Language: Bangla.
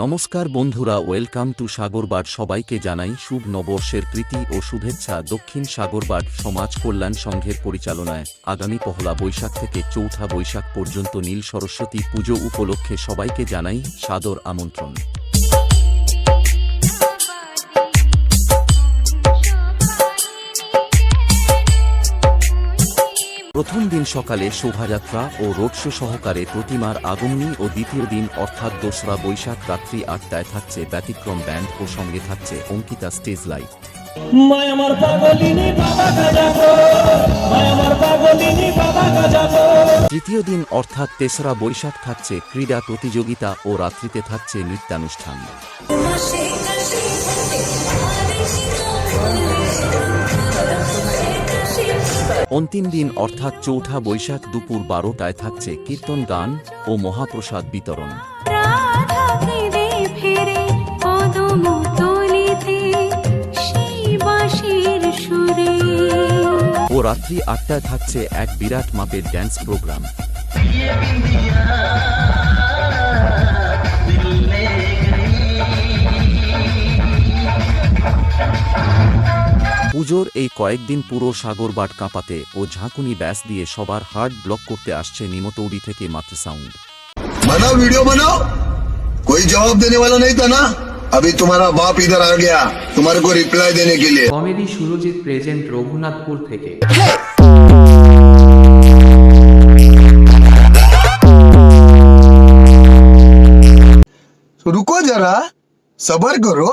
নমস্কার বন্ধুরা, ওয়েলকাম টু সাগরবাট। সবাইকে জানাই শুভ নববর্ষের প্রীতি ও শুভেচ্ছা। দক্ষিণ সাগরবাট সমাজ কল্যাণ সংঘের পরিচালনায় আগামী পহলা বৈশাখ থেকে চৌঠা বৈশাখ পর্যন্ত নীল সরস্বতী পুজো উপলক্ষে সবাইকে জানাই সাদর আমন্ত্রণ। প্রথম দিন সকালে শোভাযাত্রা ও রোড শো সহকারে প্রতিমার আগমনী ও দ্বিতীয় দিন অর্থাৎ দোসরা বৈশাখ রাত্রি আটটায় থাকছে ব্যতিক্রম ব্যান্ড ও সঙ্গে থাকছে অঙ্কিতা স্টেজ লাইট। মায় আমার পাগলিনী বাবা গাজাবো মায় আমার পাগলিনী বাবা গাজাবো তৃতীয় দিন অর্থাৎ তেসরা বৈশাখ থাকছে ক্রীড়া প্রতিযোগিতা ও রাত্রিতে থাকছে নৃত্যানুষ্ঠান। অন্তিম দিন অর্থাৎ চৌঠা বৈশাখ দুপুর বারোটায় থাকছে কীর্তন গান ও মহাপ্রসাদ বিতরণ। ও রাত্রি আটটায় থাকছে এক বিরাট মাপের ড্যান্স প্রোগ্রাম পুজোর এই কয়েকদিন পুরো সাগরবাট কাঁপাতে ও ঝাঁকুনি ব্যাস দিয়ে সবার হার্ট ব্লক করতে আসছে নিমতৌড়ি থেকে মাতৃ সাউন্ড बनाओ वीडियो बनाओ कोई जवाब देने वाला नहीं था ना अभी तुम्हारा बाप इधर आ गया तुम्हारे को रिप्लाई देने के लिए কমেডি সুরজিৎ প্রেজেন্ট রঘুনাথপুর থেকে रुको जरा सबर करो